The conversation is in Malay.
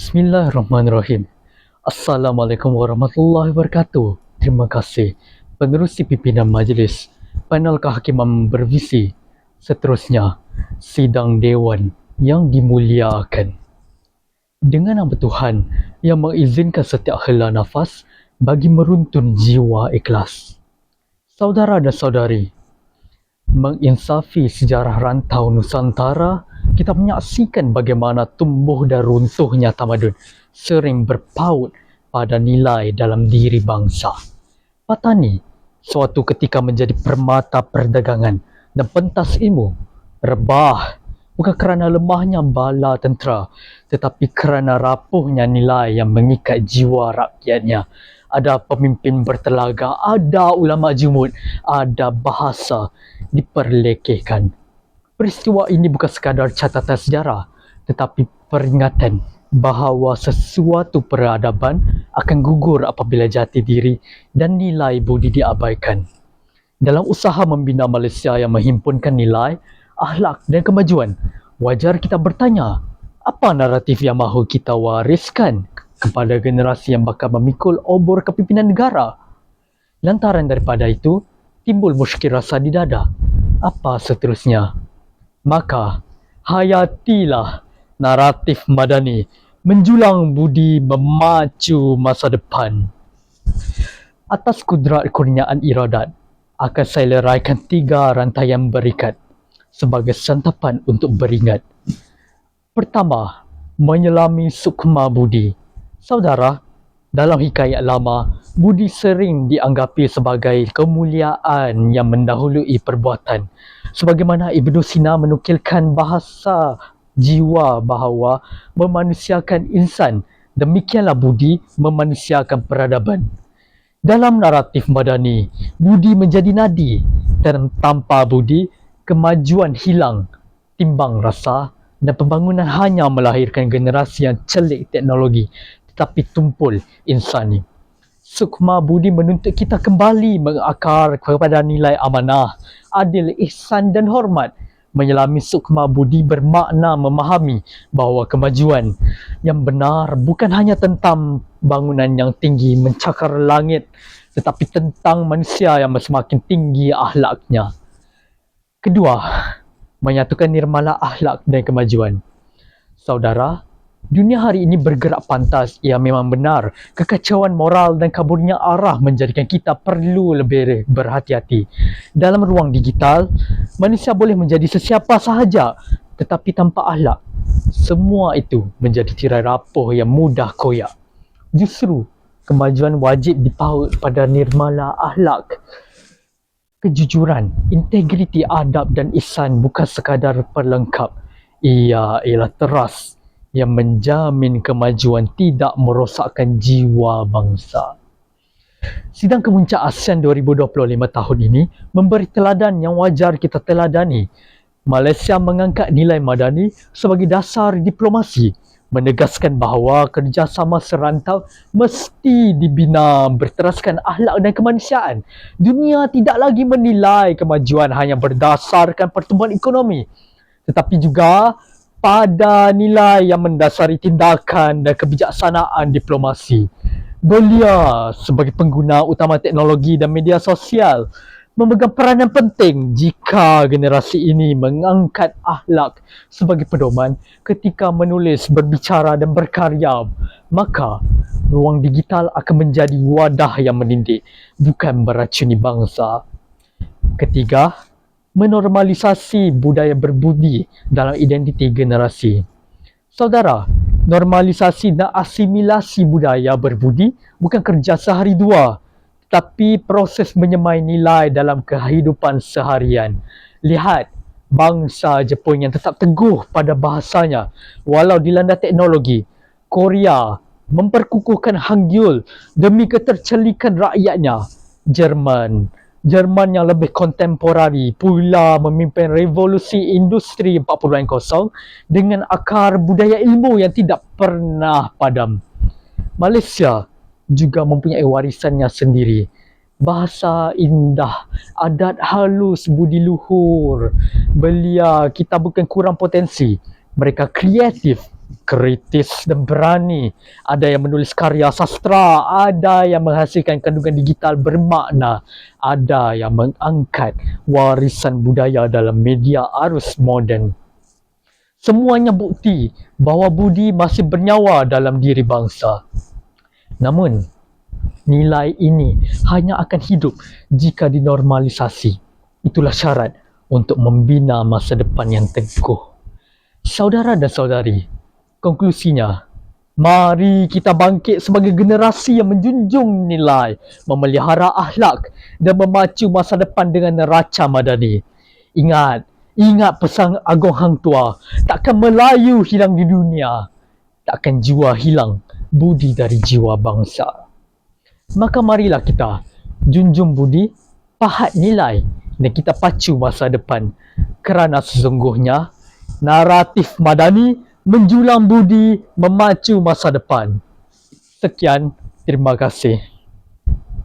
Bismillahirrahmanirrahim. Assalamualaikum warahmatullahi wabarakatuh. Terima kasih. Penerusi pimpinan majlis, panel kehakiman bervisi. Seterusnya, sidang dewan yang dimuliakan. Dengan nama Tuhan yang mengizinkan setiap hela nafas bagi meruntun jiwa ikhlas. Saudara dan saudari, menginsafi sejarah rantau Nusantara, kita menyaksikan bagaimana tumbuh dan runtuhnya tamadun sering berpaut pada nilai dalam diri bangsa. Patani suatu ketika menjadi permata perdagangan dan pentas ilmu. Rebah bukan kerana lemahnya bala tentera tetapi kerana rapuhnya nilai yang mengikat jiwa rakyatnya. Ada pemimpin bertelaga, ada ulama jumud, ada bahasa diperlekehkan. Peristiwa ini bukan sekadar catatan sejarah tetapi peringatan bahawa sesuatu peradaban akan gugur apabila jati diri dan nilai budi diabaikan. Dalam usaha membina Malaysia yang menghimpunkan nilai, akhlak dan kemajuan, wajar kita bertanya, apa naratif yang mahu kita wariskan kepada generasi yang bakal memikul obor kepimpinan negara? Lantaran daripada itu, timbul muskil rasa di dada. Apa seterusnya? Maka, hayatilah naratif madani menjulang budi memacu masa depan. Atas kudrat kurniaan iradat, akan saya leraikan tiga rantaian berikat sebagai santapan untuk beringat. Pertama, menyelami sukma budi. Saudara, dalam hikayat lama, budi sering dianggapi sebagai kemuliaan yang mendahului perbuatan. Sebagaimana Ibnu Sina menukilkan bahasa jiwa bahawa memanusiakan insan, demikianlah budi memanusiakan peradaban. Dalam naratif madani, budi menjadi nadi dan tanpa budi, kemajuan hilang, timbang rasa dan pembangunan hanya melahirkan generasi yang celik teknologi tetapi tumpul insani. Sukma budi menuntut kita kembali mengakar kepada nilai amanah, adil, ihsan dan hormat. Menyelami sukma budi bermakna memahami bahawa kemajuan yang benar bukan hanya tentang bangunan yang tinggi mencakar langit tetapi tentang manusia yang semakin tinggi ahlaknya. Kedua, menyatukan nirmala akhlak dan kemajuan. Saudara, dunia hari ini bergerak pantas. Ia memang benar. Kekacauan moral dan kaburnya arah menjadikan kita perlu lebih berhati-hati. Dalam ruang digital, manusia boleh menjadi sesiapa sahaja tetapi tanpa akhlak. Semua itu menjadi tirai rapuh yang mudah koyak. Justru, kemajuan wajib dipaut pada nirmala akhlak kejujuran, integriti adab dan ihsan bukan sekadar pelengkap. Ia ialah teras yang menjamin kemajuan tidak merosakkan jiwa bangsa. Sidang Kemuncak ASEAN 2025 tahun ini memberi teladan yang wajar kita teladani. Malaysia mengangkat nilai madani sebagai dasar diplomasi menegaskan bahawa kerjasama serantau mesti dibina berteraskan akhlak dan kemanusiaan. Dunia tidak lagi menilai kemajuan hanya berdasarkan pertumbuhan ekonomi tetapi juga pada nilai yang mendasari tindakan dan kebijaksanaan diplomasi. Belia sebagai pengguna utama teknologi dan media sosial memegang peranan penting jika generasi ini mengangkat akhlak sebagai pedoman ketika menulis, berbicara dan berkarya. Maka, ruang digital akan menjadi wadah yang mendidik, bukan beracuni bangsa. Ketiga, menormalisasi budaya berbudi dalam identiti generasi. Saudara, normalisasi dan asimilasi budaya berbudi bukan kerja sehari dua tapi proses menyemai nilai dalam kehidupan seharian. Lihat bangsa Jepun yang tetap teguh pada bahasanya walau dilanda teknologi. Korea memperkukuhkan Hangul demi ketercelikan rakyatnya. Jerman Jerman yang lebih kontemporari pula memimpin revolusi industri 4.0 dengan akar budaya ilmu yang tidak pernah padam. Malaysia juga mempunyai warisannya sendiri. Bahasa indah, adat halus, budi luhur. Belia, kita bukan kurang potensi. Mereka kreatif kritis dan berani. Ada yang menulis karya sastra, ada yang menghasilkan kandungan digital bermakna, ada yang mengangkat warisan budaya dalam media arus moden. Semuanya bukti bahawa budi masih bernyawa dalam diri bangsa. Namun, nilai ini hanya akan hidup jika dinormalisasi. Itulah syarat untuk membina masa depan yang teguh. Saudara dan saudari, konklusinya, mari kita bangkit sebagai generasi yang menjunjung nilai, memelihara akhlak dan memacu masa depan dengan neraca madani. Ingat, ingat pesan Agong Hang Tua, takkan Melayu hilang di dunia, takkan jiwa hilang budi dari jiwa bangsa. Maka marilah kita junjung budi, pahat nilai dan kita pacu masa depan kerana sesungguhnya naratif madani menjulang budi memacu masa depan. Sekian, terima kasih.